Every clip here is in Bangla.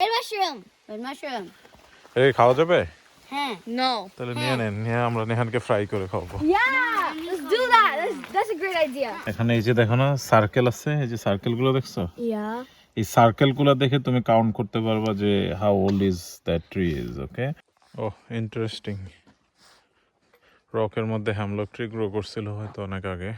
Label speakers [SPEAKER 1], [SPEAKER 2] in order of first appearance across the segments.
[SPEAKER 1] Red mushroom. Red mushroom.
[SPEAKER 2] এই খাওয়া যাবে
[SPEAKER 1] Huh.
[SPEAKER 3] No.
[SPEAKER 2] তাহলে নিয়ে নেন নিয়ে আমরা নেহানকে ফ্রাই করে খাওয়াবো
[SPEAKER 3] Yeah, let's do that. That's, that's a great idea.
[SPEAKER 2] এখানে এই যে দেখো না সার্কেল আছে এই যে সার্কেলগুলো দেখছ
[SPEAKER 3] Yeah.
[SPEAKER 2] এই সার্কেলগুলো দেখে তুমি কাউন্ট করতে পারবা যে how old is that tree is okay O interesting রকের মধ্যে হ্যামলক ট্রি গ্রো করছিল হয়তো অনেক আগে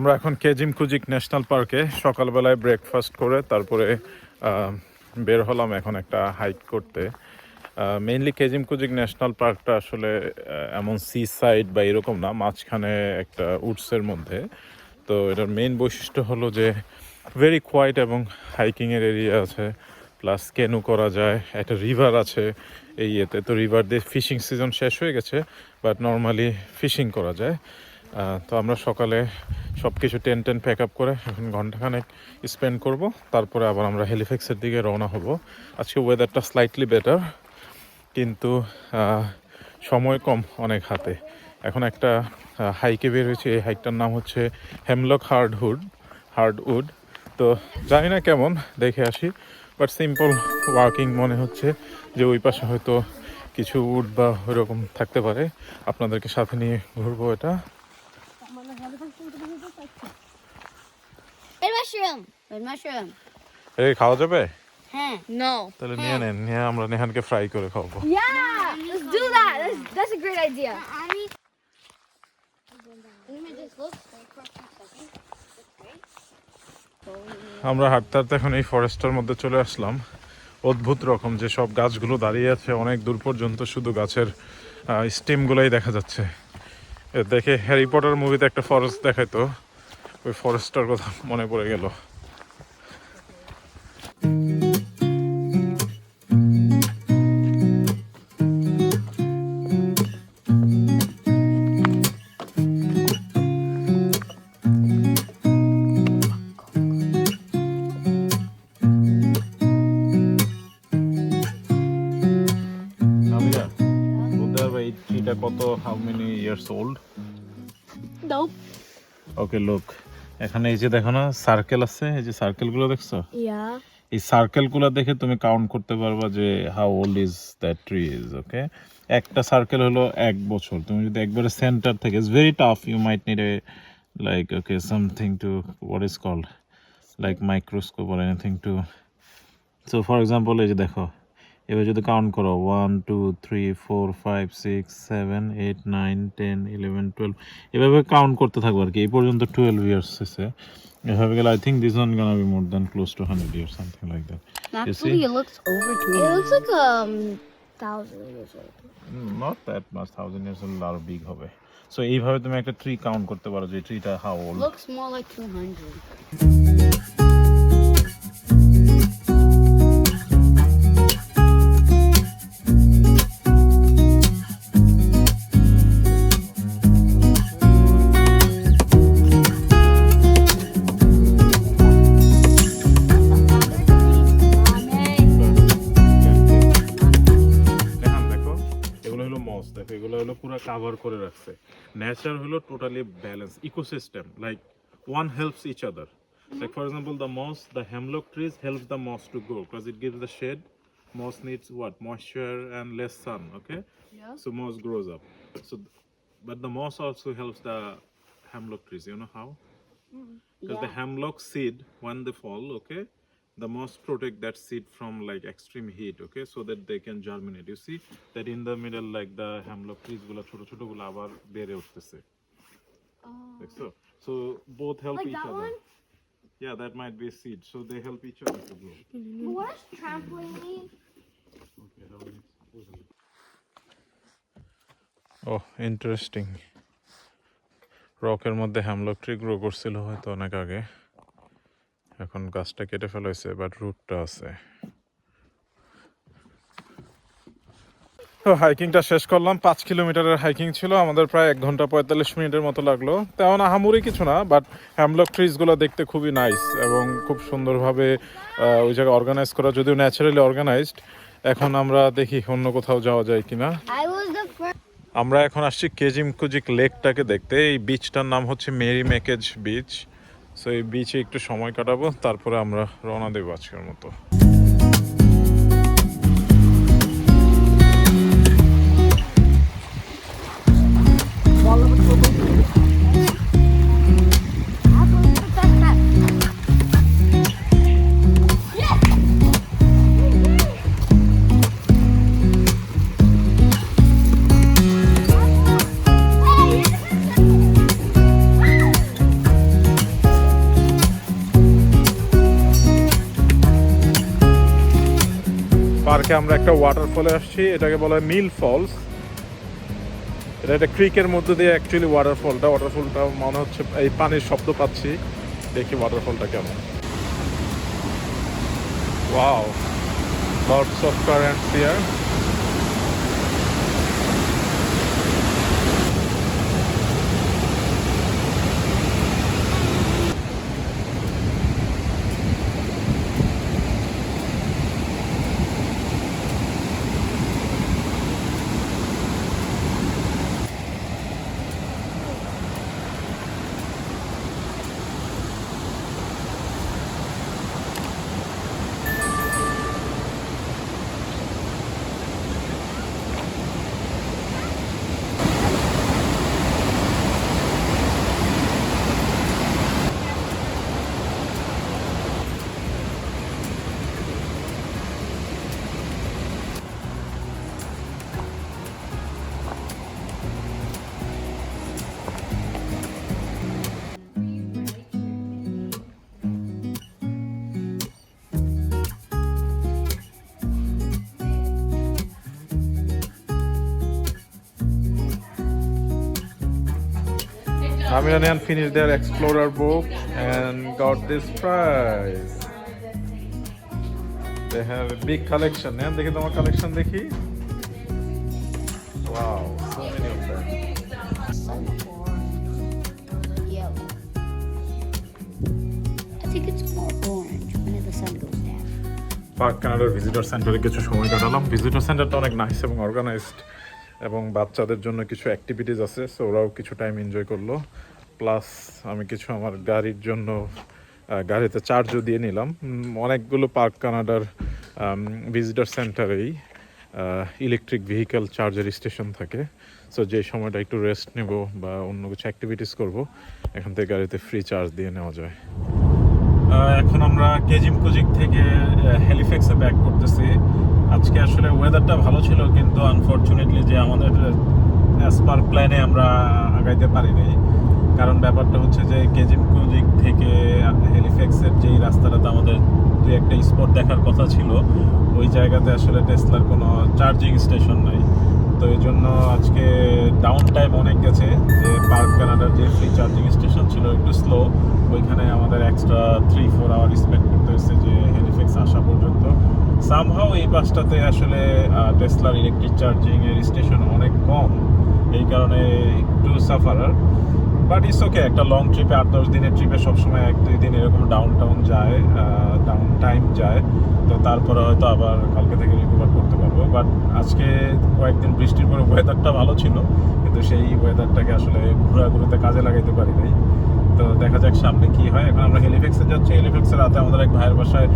[SPEAKER 2] আমরা এখন কেজিম কুজিক ন্যাশনাল পার্কে সকালবেলায় ব্রেকফাস্ট করে, তারপরে বের হলাম এখন একটা হাইক করতে। মেইনলি কেজিম কুজিক ন্যাশনাল পার্কটা আসলে এমন সি সাইড বা এরকম না, মাঝখানে একটা উডসের মধ্যে। তো এটার মেইন বৈশিষ্ট্য হলো যে ভেরি কোয়াইট এবং হাইকিংয়ের এরিয়া আছে প্লাস কেনু করা যায়, একটা রিভার আছে এই ইয়েতে। তো রিভার দিয়ে ফিশিং সিজন শেষ হয়ে গেছে বাট নর্মালি ফিশিং করা যায়। তো আমরা সকালে সব কিছু টেন টেন প্যাক আপ করে এখন ঘন্টাখানেক স্পেন্ড করব। তারপরে আবার আমরা হেলিফ্যাক্সের দিকে রওনা হব। আজকে ওয়েদারটা স্লাইটলি বেটার কিন্তু সময় কম অনেক হাতে। এখন একটা হাইকে বের হয়েছে। এই হাইকটার নাম হচ্ছে হেমলক হার্ডহুড হার্ডউড তো জানি না কেমন, দেখে আসি। বাট সিম্পল ওয়াকিং মনে হচ্ছে যে ওই পাশে হয়তো কিছু উড বা ওইরকম থাকতে পারে। আপনাদেরকে সাথে নিয়ে ঘুরবো এটা।
[SPEAKER 1] Mushroom. Red mushroom.
[SPEAKER 2] এই খাওয়া যাবে
[SPEAKER 1] Huh.
[SPEAKER 3] No.
[SPEAKER 2] তাহলে নিয়ে নেন নিয়ে আমরা নেহানকে ফ্রাই করে খাওয়াবো
[SPEAKER 3] Yeah, let's do that. That's, that's a great idea.
[SPEAKER 1] I need. Let me just look for a second.
[SPEAKER 2] আমরা হাঁটতে হাঁটতে এখন এই ফরেস্টের মধ্যে চলে আসলাম অদ্ভুত রকম যে সব গাছগুলো দাঁড়িয়ে আছে অনেক দূর পর্যন্ত শুধু গাছের স্টিমগুলোই দেখা যাচ্ছে এ দেখে হ্যারি পটার মুভিতে একটা ফরেস্ট দেখাইতো ওই ফরেস্টটার কথা মনে পড়ে গেল। আমিরা বলতে পারবে এই ট্রিটা কত হাউ এখানে এই যে দেখো না সার্কেল আছে। এই যে সার্কেলগুলো দেখছ?
[SPEAKER 3] Yeah.
[SPEAKER 2] এই সার্কেলগুলো দেখে তুমি কাউন্ট করতে পারবা যে how old is that tree is okay একটা সার্কেল হলো এক বছর। তুমি যদি একবারে সেন্টার থেকে it's very tough you might need a like okay something to what is called like microscope or anything to so for example এই যে দেখো এবার যদি কাউন্ট করো one two three four five six seven eight nine ten eleven twelve এভাবে কাউন্ট করতে থাকব আর কি। এই পর্যন্ত টুয়েলভ ইয়ার্স হয়েছে এভাবে গেলে I think this one gonna be more than close to hundred years something like that
[SPEAKER 1] Actually, it looks over two.
[SPEAKER 3] It looks like um thousand years old.
[SPEAKER 2] Not that much thousand years old আরও বিগ হবে। সো এইভাবে তুমি একটা ট্রি কাউন্ট করতে পারো যে ট্রিটা how old
[SPEAKER 1] Looks more like 200.
[SPEAKER 2] হলো পুরো কাভার করে রাখছে নেচার হলো totally balance ecosystem like one helps each other like for example the moss the hemlock trees help the moss to grow because it gives the shade moss needs what moisture and less sun okay
[SPEAKER 3] Yeah.
[SPEAKER 2] so moss grows up so but the moss also helps the hemlock trees you know how because the hemlock seed when they fall okay the moss protect that seed from like extreme heat okay so that they can germinate you see that in the middle like the hemlock trees গুলা ছোট ছোটগুলা আবার বেড়ে উঠতেছে দেখছ so both help
[SPEAKER 3] Like
[SPEAKER 2] each
[SPEAKER 3] that
[SPEAKER 2] other
[SPEAKER 3] one?
[SPEAKER 2] yeah that might be a seed so they help each other to grow
[SPEAKER 3] what does trampoline mean?
[SPEAKER 2] okay, many- ও ইন্টারেস্টিং রকের মধ্যে হ্যামলক ট্রি গ্রো করছিল হয়তো অনেক আগে এখন গাছটা কেটে ফেলাইছে বাট রুটটা আছে। তো হাইকিংটা শেষ করলাম। পাঁচ কিলোমিটারের হাইকিং ছিল আমাদের প্রায় এক ঘণ্টা পঁয়তাল্লিশ মিনিটের মতো লাগল। তেমন আহামরি কিছু না বাট হ্যামলক ট্রিজগুলো দেখতে খুবই নাইস এবং খুব সুন্দরভাবে ওই জায়গায় অর্গানাইজ করা যদিও ন্যাচারালি অর্গানাইজড এখন আমরা দেখি অন্য কোথাও যাওয়া যায় কিনা. আমরা এখন আসছি কেজিম কুজিক লেকটাকে দেখতে। এই বিচটার নাম হচ্ছে মেরি মেকেজ বিচ সো এই বিচে একটু সময় কাটাবো তারপরে আমরা রওনা দেবো আজকের মতো। পার্কে আমরা একটা ওয়াটারফলে আসছি, এটাকে বলা হয় মিল ফলস। এটা একটা ক্রিকের মধ্যে দিয়ে অ্যাকচুয়ালি ওয়াটারফলটা ওয়াটারফলটা মনে হচ্ছে এই পানির শব্দ পাচ্ছি। দেখি ওয়াটারফলটা কেমন। Wow lots of currents here Ramiranian finished their explorer book and got this prize. They have a big collection. হ্যাঁ দেখি তোমার কালেকশন দেখি Wow, so many of them.
[SPEAKER 1] I think it's more orange when the sun goes down.
[SPEAKER 2] Park কানাডার ভিজিটর সেন্টারে কিছু সময় কাটালাম ভিজিটর সেন্টারটা অনেক নাইস এবং অর্গানাইজড এবং বাচ্চাদের জন্য কিছু অ্যাক্টিভিটিস আছে সো ওরাও কিছু টাইম এনজয় করল। প্লাস আমি কিছু আমার গাড়ির জন্য গাড়িতে চার্জও দিয়ে নিলাম। অনেকগুলো পার্ক কানাডার ভিজিটার সেন্টারেই ইলেকট্রিক ভেহিক্যাল চার্জার স্টেশন থাকে। সো যে সময়টা একটু রেস্ট নেব বা অন্য কিছু অ্যাক্টিভিটিস করব, এখান থেকে গাড়িতে ফ্রি চার্জ দিয়ে নেওয়া যায়। এখন আমরা কেজিম কুজিক থেকে হেলিফ্যাক্সে ব্যাক করতেছি। আজকে আসলে ওয়েদারটা ভালো ছিল, কিন্তু আনফর্চুনেটলি যে আমাদের অ্যাজ পার প্ল্যানে আমরা আগাইতে পারিনি। কারণ ব্যাপারটা হচ্ছে যে কেজিম কুজিক থেকে হেলিফ্যাক্সের যেই রাস্তাটাতে আমাদের দুই একটা স্পট দেখার কথা ছিল, ওই জায়গাতে আসলে টেসলার কোনো চার্জিং স্টেশন নাই। তো এই জন্য আজকে ডাউন টাইম অনেক গেছে, যে পার্ক কানাডার যে ফ্রি চার্জিং স্টেশন ছিল একটু স্লো ওইখানে আমাদের extra three four hour spend করতে হয়েছে যে আসা পর্যন্ত সামহাও এই বাসটাতে আসলে টেসলার ইলেকট্রিক চার্জিং এর স্টেশন অনেক কম, এই কারণে একটু সাফারার বাট ইটস ওকে একটা লং ট্রিপে আট দশ দিনের ট্রিপে সবসময় এক দুই দিন এরকম ডাউন টাউন যায় ডাউন টাইম যায়, তো তারপরে হয়তো আবার কালকে থেকে রিকভার করতে পারব বাট আজকে কয়েকদিন বৃষ্টির পরে ওয়েদারটা ভালো ছিল, কিন্তু সেই ওয়েদারটাকে আসলে ঘোরাঘুরিতে কাজে লাগাইতে পারি নাই। তো দেখা যাক সামনে কি হয়। এখন আমরা হেলিফ্যাক্সে যাচ্ছি। হেলিফ্যাক্সে রাতে আমাদের এক ভাইয়ের বাসায়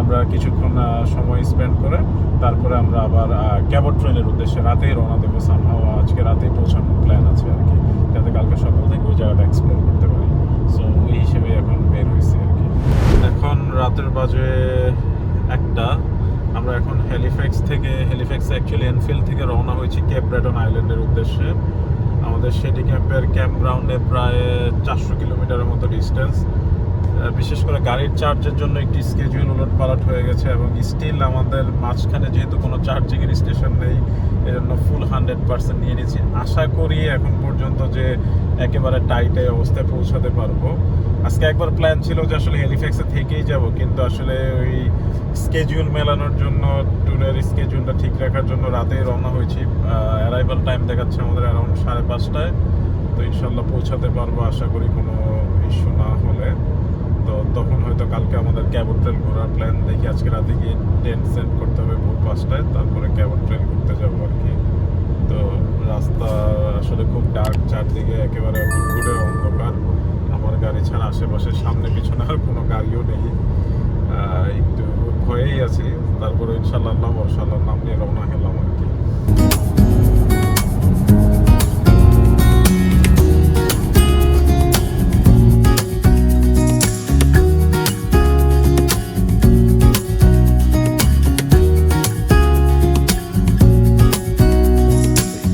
[SPEAKER 2] আমরা কিছুক্ষণ সময় স্পেন্ড করে তারপরে আমরা আবার ক্যাবট ট্রেনের উদ্দেশ্যে রাতেই রওনা দেবো। সামহাও আজকে রাতেই পৌঁছানোর প্ল্যান আছে আর কি। যাতে কালকে সকাল থেকে ওই জায়গাটা এক্সপ্লোর করতে পারি। সো ওই হিসেবে এখন বের হয়েছে আর কি। এখন রাতের বাজে একটা। আমরা এখন হেলিফ্যাক্স থেকে হেলিফ্যাক্স অ্যাকচুয়ালি এনফিল্ড থেকে রওনা হয়েছি কেপ ব্রেটন আইল্যান্ডের উদ্দেশ্যে। আমাদের সেটি ক্যাম্পের ক্যাম্প গ্রাউন্ডে প্রায় চারশো কিলোমিটারের মতো ডিস্টেন্স বিশেষ করে গাড়ির চার্জের জন্য একটি স্কেজুয়াল উলট পালট হয়ে গেছে এবং স্টিল আমাদের মাঝখানে যেহেতু কোনো চার্জিংয়ের স্টেশন নেই এজন্য ফুল হান্ড্রেড পার্সেন্ট নিয়ে নিয়েছি। আশা করি এখন পর্যন্ত যে একেবারে টাইটে অবস্থায় পৌঁছাতে পারব। আজকে একবার প্ল্যান ছিল যে আসলে হেলিফ্যাক্সে থেকেই যাব, কিন্তু আসলে ওই স্কেজুল মেলানোর জন্য ট্যুরের স্কেজুলটা ঠিক রাখার জন্য রাতেই রওনা হয়েছি। অ্যারাইভাল টাইম দেখাচ্ছে আমাদের অ্যারাউন্ড সাড়ে পাঁচটায়। তো ইনশাল্লাহ পৌঁছাতে পারব আশা করি কোনো ইস্যু না হলে। তো তখন হয়তো কালকে আমাদের ক্যাবট ট্রেন ঘোরার প্ল্যান দেখি। আজকে রাতে গিয়ে ট্রেন সেন্ড করতে হবে ভোর পাঁচটায়, তারপরে ক্যাবট ট্রেন ঘুরতে যাব আর কি। তো রাস্তা আসলে খুব ডার্ক চারদিকে একেবারে ঘুরে অন্ধকার। আমার গাড়ি ছাড়া আশেপাশে সামনে পিছনে আর কোনো গাড়িও নেই। একটু ভয়েই আছি। তারপরে ইনশাল্লাহ আল্লাহ বর্ষাল্লাহ নাম নিয়ে রওনা হলাম আর কি।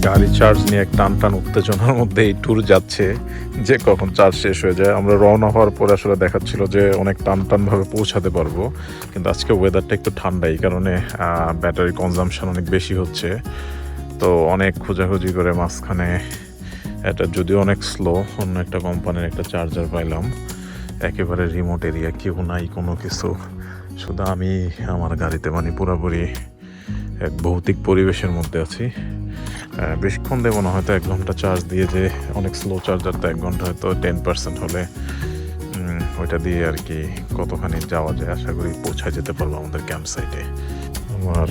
[SPEAKER 2] গাড়ি চার্জ নিয়ে এক টান টান উত্তেজনার মধ্যে এই ট্যুর যাচ্ছে, যে কখন চার্জ শেষ হয়ে যায়। আমরা রওনা হওয়ার পরে আসলে দেখাচ্ছিল যে অনেক টান টান ভাবে পৌঁছাতে পারব। কিন্তু আজকে ওয়েদারটা একটু ঠান্ডা এই কারণে ব্যাটারি কনজামশন অনেক বেশি হচ্ছে। তো অনেক খোঁজাখুঁজি করে মাঝখানে এটা যদিও অনেক স্লো অন্য একটা কোম্পানির একটা চার্জার পাইলাম। একেবারে রিমোট এরিয়া কেউ নাই কোনো কিছু। শুধু আমি, আমার গাড়িতে মানে পুরোপুরি এক ভৌতিক পরিবেশের মধ্যে আছি। বেশিক্ষণ দেবো না, হয়তো এক ঘণ্টা চার্জ দিয়ে যে অনেক স্লো চার্জার তো এক ঘণ্টা হয়তো টেন পার্সেন্ট হলে ওইটা দিয়ে আর কি কতখানি যাওয়া যায় আশা করি পৌঁছায় যেতে পারব আমাদের ক্যাম্প সাইটে আমার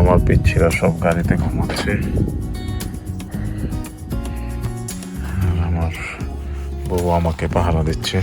[SPEAKER 2] আমার পিচ্ছিরা সব গাড়িতে ঘুমাচ্ছে। আর আমার বউ আমাকে পাহারা দিচ্ছে।